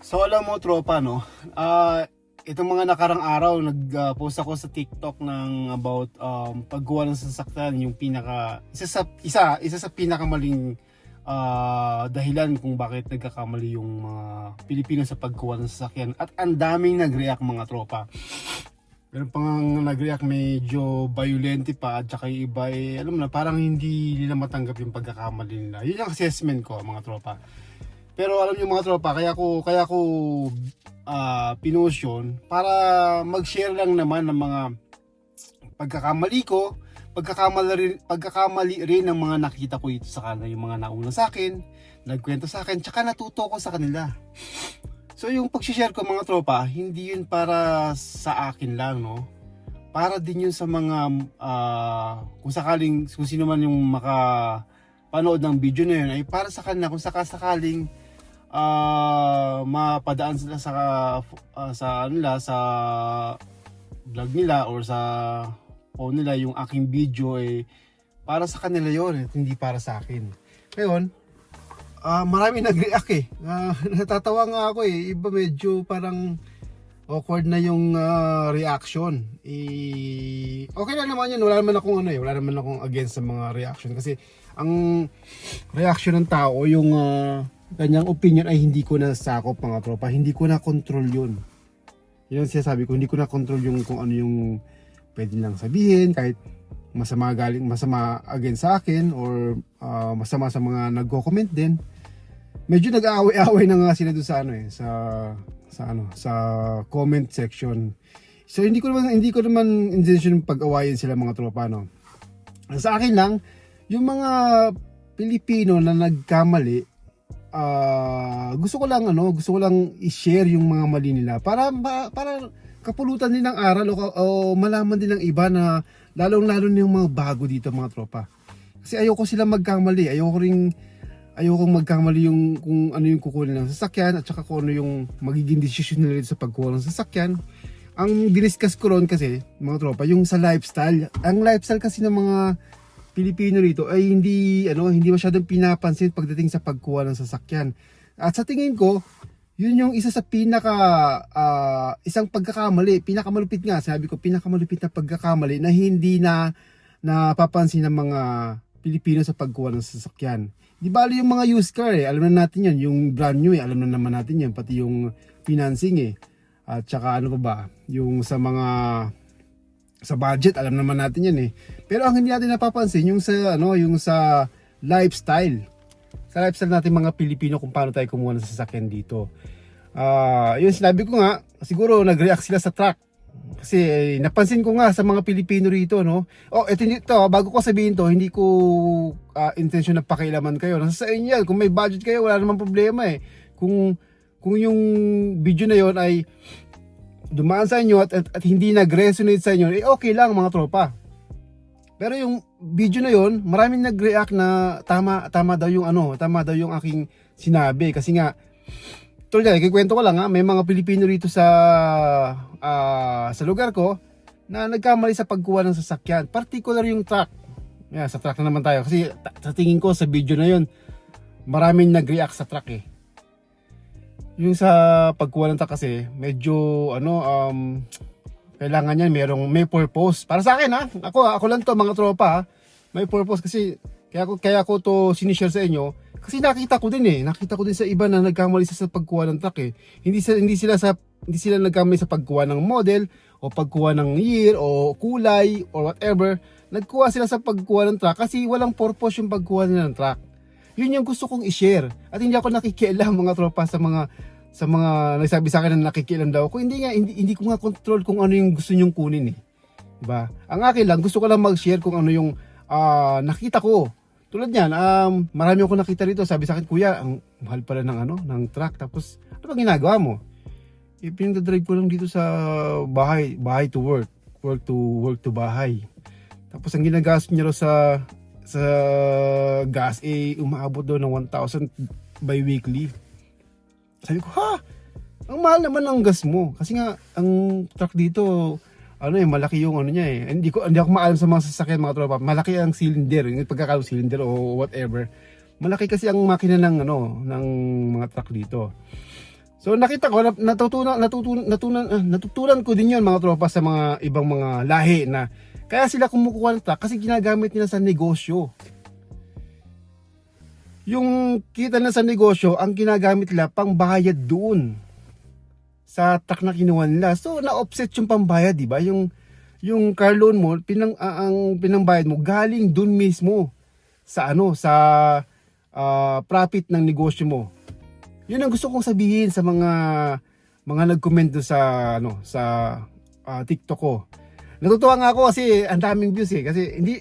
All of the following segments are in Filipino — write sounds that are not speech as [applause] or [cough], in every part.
So alam mo tropa no, ah itong mga nakarang araw nag-post ako sa TikTok ng about um, paggawa ng sasakyan yung pinaka isa sa isa isa sa pinakamaling ah, dahilan kung bakit nagkakamali yung mga Pilipino sa paggawa ng sasakyan at ang daming nag-react mga tropa. Meron pa nga nag-react medyo violente pa at saka yung iba eh, alam mo na parang hindi nila matanggap yung pagkakamali nila. Yun yung assessment ko mga tropa. Pero alam niyo mga tropa, kaya ko kaya ko ah pinost yun para mag-share lang naman ng mga pagkakamali ko, pagkakamali rin, pagkakamali rin ng mga nakita ko dito sa kanila, yung mga nauna sa akin, nagkwento sa akin, tsaka natuto ko sa kanila. So yung pag-share ko mga tropa, hindi yun para sa akin lang, no? Para din yun sa mga, ah, kung sakaling, kung sino man yung maka panood ng video na yun, ay para sa kanila kung sakasakaling ah mapadaan sila sa ah, sa ano nila sa vlog nila or sa phone nila yung aking video eh para sa kanila yon at hindi para sa akin. Ngayon, ah marami nag-react eh. Ah, [laughs] natatawa nga ako eh. Iba medyo parang awkward na yung ah, reaction. Eh, okay lang naman yun. Wala naman akong ano eh. Wala naman akong against sa mga reaction. Kasi ang reaction ng tao, yung ah, kanyang opinion ay hindi ko na sakop mga tropa. Hindi ko na control yun. Yun ang sinasabi ko. Hindi ko na control yung kung ano yung pwede lang sabihin. Kahit masama galing masama against sa akin or ah, masama sa mga nagko-comment din medyo nag-aaway-aaway na nga sila doon sa ano eh sa sa ano sa comment section so hindi ko naman hindi ko naman intention pag-awayin sila mga tropa no sa akin lang yung mga Pilipino na nagkamali ah gusto ko lang ano gusto ko lang i-share yung mga mali nila para para kapulutan din ng aral o, o malaman din ng iba na lalong lalo na yung mga bago dito mga tropa. Kasi ayoko sila magkamali. Ayoko ring ayoko magkamali yung kung ano yung kukunin ng sasakyan at saka kung ano yung magiging desisyon nila sa pagkuha ng sasakyan. Ang diniscuss ko ron kasi mga tropa yung sa lifestyle. Ang lifestyle kasi ng mga Pilipino rito ay hindi ano hindi masyadong pinapansin pagdating sa pagkuha ng sasakyan at sa tingin ko yun yung isa sa pinaka ah, isang pagkakamali pinakamalupit nga sabi ko pinakamalupit na pagkakamali na hindi na napapansin ng mga Pilipino sa pagkuha ng sasakyan Di bali yung mga used car eh, alam na natin yan, yung brand new eh, alam na naman natin yan, pati yung financing eh. At saka ano pa ba, yung sa mga sa budget, alam naman natin yan eh. Pero ang hindi natin napapansin, yung sa ano, yung sa lifestyle. Sa lifestyle natin mga Pilipino kung paano tayo kumuha ng sasakyan dito. Ah, yun sinabi ko nga, siguro nag-react sila sa truck. Kasi napansin ko nga sa mga Pilipino rito, no? Oh, ito ito, bago ko sabihin to, hindi ko ah, intention na pakialaman kayo. Nasa sa inyo. Kung may budget kayo, wala namang problema eh. Kung kung yung video na yon ay dumaan sa inyo at, at, at hindi nag-resonate sa inyo, eh okay lang mga tropa. Pero yung video na yon, maraming nag-react na tama tama daw yung ano, tama daw yung aking sinabi kasi nga tulad yan, kikwento ko lang ha, may mga Pilipino rito sa ah, sa lugar ko na nagkamali sa pagkuha ng sasakyan. Particular yung truck. Yeah, sa truck na naman tayo. Kasi sa tingin ko sa video na yun, maraming nag-react sa truck eh. Yung sa pagkuha ng kasi, medyo ano, um, kailangan yan, merong, may purpose. Para sa akin ha, ako, ako lang to mga tropa ha, may purpose kasi kaya ko kaya ko to sinishare sa inyo. Kasi nakita ko din eh. Nakita ko din sa iba na nagkamali sa, sa pagkuha ng truck eh. Hindi sila hindi sila sa hindi sila nagkamali sa pagkuha ng model o pagkuha ng year o kulay or whatever. Nagkuha sila sa pagkuha ng truck kasi walang purpose yung pagkuha nila ng truck. Yun yung gusto kong i-share. At hindi ako nakikialam mga tropa sa mga sa mga nagsabi sa akin na nakikialam daw ako hindi nga hindi, hindi ko nga control kung ano yung gusto nyong kunin eh Diba? Ang akin lang, gusto ko lang mag-share kung ano yung ah, nakita ko. Tulad niyan, um, marami ako nakita rito. Sabi sa akin, kuya, ang mahal pala ng ano, ng truck. Tapos, ano ba ginagawa mo? Eh, pinagdadrive ko lang dito sa bahay, bahay to work. Work to work to bahay. Tapos, ang ginagastos niya sa sa gas, eh, umaabot daw ng 1,000 bi-weekly. Sabi ko, ha? Ang mahal naman ng gas mo. Kasi nga, ang truck dito, ano eh, malaki yung ano niya eh. Hindi ko hindi ako maalam sa mga sasakyan mga tropa. Malaki ang cylinder, yung pagkakalo cylinder o whatever. Malaki kasi ang makina ng ano, ng mga truck dito. So nakita ko nat- natutunan natutunan natutunan ah, natutunan ko din 'yon mga tropa sa mga ibang mga lahi na kaya sila kumukuha ng truck kasi ginagamit nila sa negosyo. Yung kita na sa negosyo, ang ginagamit nila pang bayad doon sa truck na kinuha nila. So na-offset yung pambayad, 'di ba? Yung yung car loan mo, pinang ah, ang pinangbayad mo galing doon mismo sa ano, sa ah, profit ng negosyo mo. Yun ang gusto kong sabihin sa mga mga nag-comment sa ano sa ah, TikTok ko. Natutuwa nga ako kasi ang daming views eh kasi hindi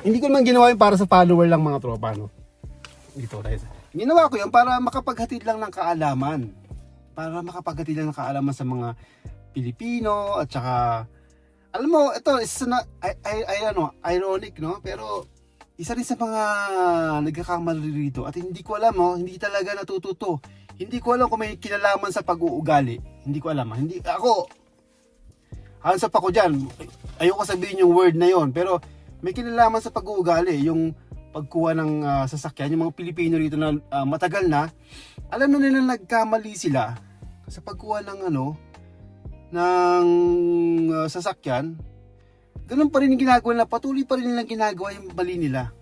hindi ko naman ginawa yun para sa follower lang mga tropa no. Dito guys. Ginawa ko yun para makapaghatid lang ng kaalaman. Para makapaghatid lang ng kaalaman sa mga Pilipino at saka alam mo, ito is na ay, ay, ay ano, ironic no, pero isa rin sa mga nagkakamali rito at hindi ko alam oh, hindi talaga natututo. Hindi ko alam kung may kinalaman sa pag-uugali. Hindi ko alam. ah. Hindi ako hands up ako diyan. Ayoko sabihin yung word na yon, pero may kinalaman sa pag-uugali, yung pagkuha ng ah, sasakyan, yung mga Pilipino rito na ah, matagal na, alam na nila nagkamali sila sa pagkuha ng ano ng ah, sasakyan. Ganun pa rin yung ginagawa nila, patuloy pa rin nilang ginagawa yung mali nila.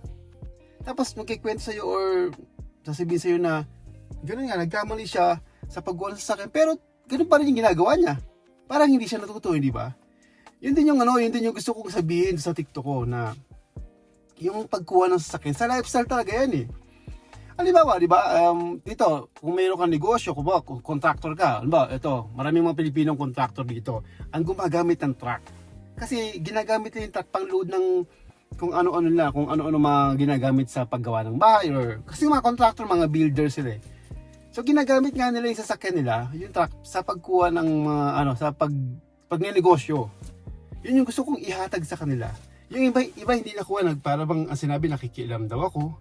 Tapos magkikwento sa'yo or sasabihin sa'yo na ganun nga, nagkamali siya sa pagkuha ng sasakyan. Pero ganun pa rin yung ginagawa niya. Parang hindi siya natututo, hindi ba? Yun din yung ano, yun din yung gusto kong sabihin sa TikTok ko na yung pagkuha ng sasakyan, sa lifestyle talaga yan eh. Halimbawa, di ba, um, dito, kung mayroon kang negosyo, kung ba, kung contractor ka, halimbawa, ito, maraming mga Pilipinong contractor dito, ang gumagamit ng truck. Kasi ginagamit nila yung truck pang load ng kung ano-ano nila, kung ano-ano mga ginagamit sa paggawa ng bahay or kasi mga contractor, mga builders sila eh. So ginagamit nga nila yung sasakyan nila, yung truck sa pagkuha ng mga ano, sa pag pagnenegosyo. Yun yung gusto kong ihatag sa kanila. Yung iba, iba hindi nakuha nag para bang ang sinabi nakikialam daw ako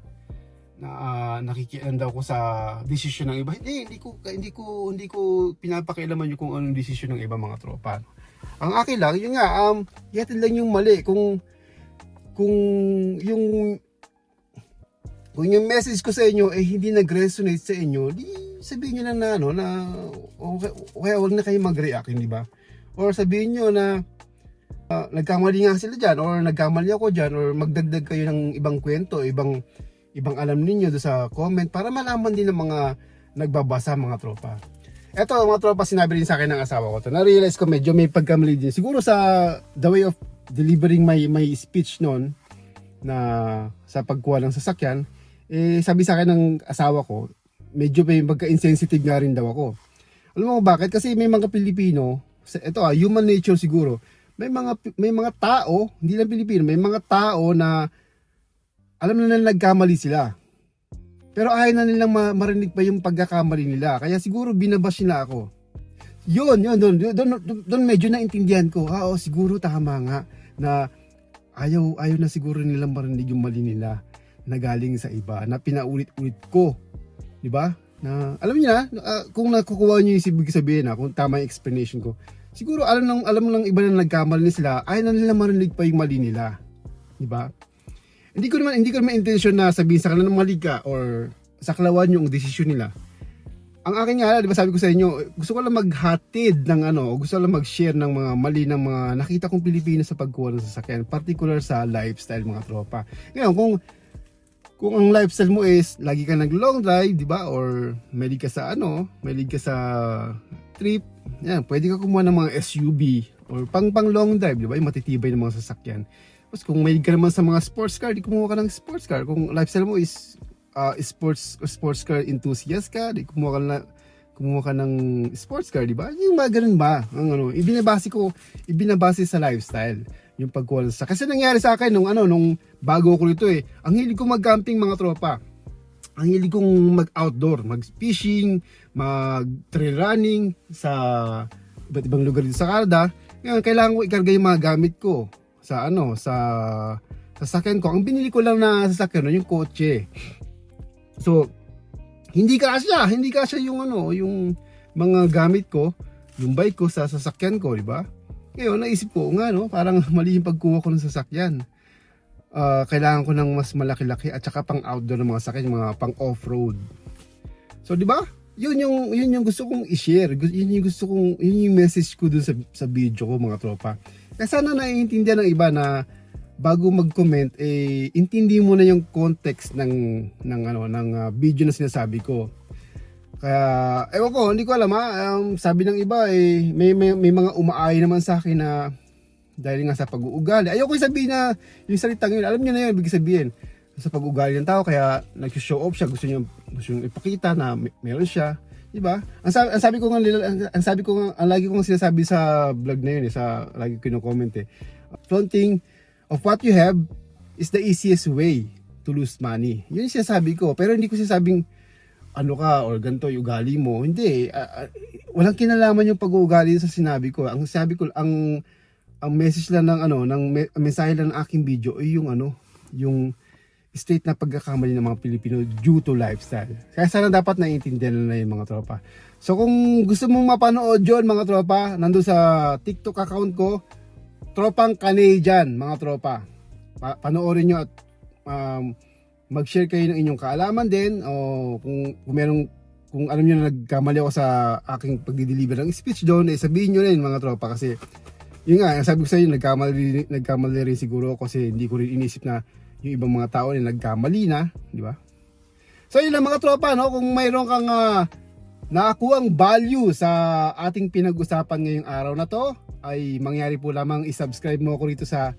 na ah, nakikialam daw ako sa desisyon ng iba. Hindi, hindi ko hindi ko hindi ko pinapakialaman yung kung anong desisyon ng iba mga tropa. Ang akin lang, yun nga, um, yatin lang yung mali. Kung, kung yung, kung yung message ko sa inyo eh hindi nag-resonate sa inyo, di sabihin nyo na na, ano, na, okay, okay, wag na kayo mag-react, hindi ba? Or sabihin nyo na, ah, nagkamali nga sila dyan, or nagkamali ako dyan, or magdagdag kayo ng ibang kwento, ibang, ibang alam ninyo do sa comment, para malaman din ng mga nagbabasa, mga tropa. Eto mga tropa, sinabi rin sa akin ng asawa ko to. Na-realize ko medyo may pagkamali din. Siguro sa the way of delivering my, my speech noon na sa pagkuha ng sasakyan, eh sabi sa akin ng asawa ko, medyo may magka-insensitive nga rin daw ako. Alam mo bakit? Kasi may mga Pilipino, ito ah, human nature siguro, may mga may mga tao, hindi lang Pilipino, may mga tao na alam na nila nagkamali sila. Pero ayaw na nilang ma- marinig pa yung pagkakamali nila. Kaya siguro binabash nila ako. Yun, yun, doon, doon, doon, medyo naintindihan ko. Ah, oh, siguro tama nga na ayaw, ayaw na siguro nilang marinig yung mali nila na galing sa iba, na pinaulit-ulit ko. Di ba? Na, alam niyo na, ah, kung nakukuha niyo yung ibig sabihin na, kung tama yung explanation ko, siguro alam ng alam ng iba na nagkamali na sila, ayaw na nila marinig pa yung mali nila. Di ba? Hindi ko naman hindi ko naman intention na sabihin sa kanila mali ka or saklawan yung desisyon nila. Ang akin nga, di ba sabi ko sa inyo, gusto ko lang maghatid ng ano, gusto ko lang mag-share ng mga mali ng mga nakita kong Pilipino sa pagkuha ng sasakyan, particular sa lifestyle mga tropa. Ngayon, kung kung ang lifestyle mo is lagi ka nag long drive, di ba? Or malig ka sa ano, malig ka sa trip, yan, pwede ka kumuha ng mga SUV or pang pang long drive, di ba? Yung matitibay ng mga sasakyan. Tapos kung may ka naman sa mga sports car, di kumuha ka ng sports car. Kung lifestyle mo is uh, sports sports car enthusiast ka, di kumuha ka na kumuha ka ng sports car, di ba? Yung mga ganun ba? Ang ano, ibinabase ko, ibinabase sa lifestyle yung pagkuha sa kasi nangyari sa akin nung ano nung bago ko nito eh ang hilig ko mag-camping mga tropa ang hilig kong mag-outdoor, mag-fishing, mag-trail running sa iba't ibang lugar dito sa Canada. Ngayon, kailangan ko ikarga yung mga gamit ko sa ano, sa sasakyan ko. Ang binili ko lang na sasakyan, no, yung kotse. So, hindi kasya, hindi kasya yung ano, yung mga gamit ko, yung bike ko sa sasakyan ko, di ba? Ngayon, naisip ko nga, no, parang [laughs] mali yung pagkuha ko ng sasakyan ah, kailangan ko ng mas malaki-laki at saka pang outdoor ng mga yung mga pang off-road. So, di ba? yun yung yun yung gusto kong i-share. Yun yung gusto kong yun yung message ko dun sa sa video ko mga tropa. Kaya sana naiintindihan ng iba na bago mag-comment eh intindi mo na yung context ng ng ano ng ah, video na sinasabi ko. Kaya ewan ko, hindi ko alam ha. Um, sabi ng iba eh may, may may mga umaay naman sa akin na dahil nga sa pag-uugali. Ayoko sabihin na yung salitang yun, alam niyo na yun, ibig sabihin. Sa pag-ugali ng tao kaya nag-show off siya gusto niya gusto niya ipakita na may- meron siya. Di ba ang sabi, ang sabi ko nga ang, sabi ko nga ang lagi ko nga sinasabi sa vlog na yun eh, sa lagi ko comment eh. Flaunting of what you have is the easiest way to lose money. Yun yung sinasabi ko. Pero hindi ko sinasabing ano ka or ganito yung ugali mo. Hindi. Ah, ah, walang kinalaman yung pag-uugali sa sinabi ko. Ang sabi ko ang ang message lang ng ano ng me- mensahe lang ng aking video ay yung ano yung state na pagkakamali ng mga Pilipino due to lifestyle. Kaya sana dapat naiintindihan na yung mga tropa. So kung gusto mong mapanood yon mga tropa, nandun sa TikTok account ko, Tropang Canadian mga tropa. Pa- panoorin nyo at um, mag-share kayo ng inyong kaalaman din o kung, kung merong kung alam niyo na nagkamali ako sa aking pagdi-deliver ng speech doon, eh sabihin niyo rin mga tropa kasi yun nga, sabi ko sa inyo, nagkamali, nagkamali rin siguro kasi hindi ko rin inisip na yung ibang mga tao na nagkamali na, di ba? So yun lang mga tropa, no? Kung mayroon kang uh, nakakuhang value sa ating pinag-usapan ngayong araw na to, ay mangyari po lamang i-subscribe mo ako rito sa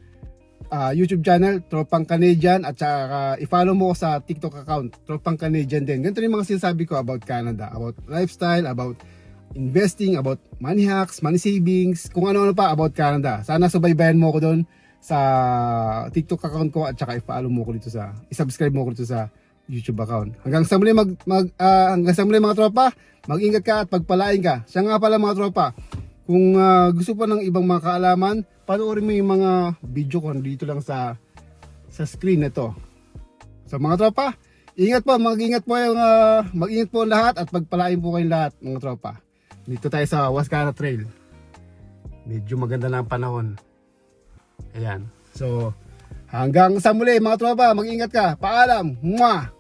ah, YouTube channel, Tropang Canadian, at saka i-follow mo ko sa TikTok account, Tropang Canadian din. Ganito rin mga sinasabi ko about Canada, about lifestyle, about investing, about money hacks, money savings, kung ano-ano pa about Canada. Sana subaybayan mo ko doon sa TikTok account ko at saka i-follow mo ko dito sa i-subscribe mo ko dito sa YouTube account. Hanggang sa muli mag, mag ah, hanggang sa muli mga tropa, mag-ingat ka at pagpalain ka. Siya nga pala mga tropa, kung ah, gusto pa ng ibang mga kaalaman, panoorin mo yung mga video ko dito lang sa sa screen na to. So mga tropa, ingat po, mag-ingat po yung ah, mag-ingat po lahat at pagpalain po kayong lahat mga tropa. Dito tayo sa Wascana Trail. Medyo maganda na ang panahon. Ayan. So, hanggang sa muli mga tropa, mag-ingat ka. Paalam. Mwah!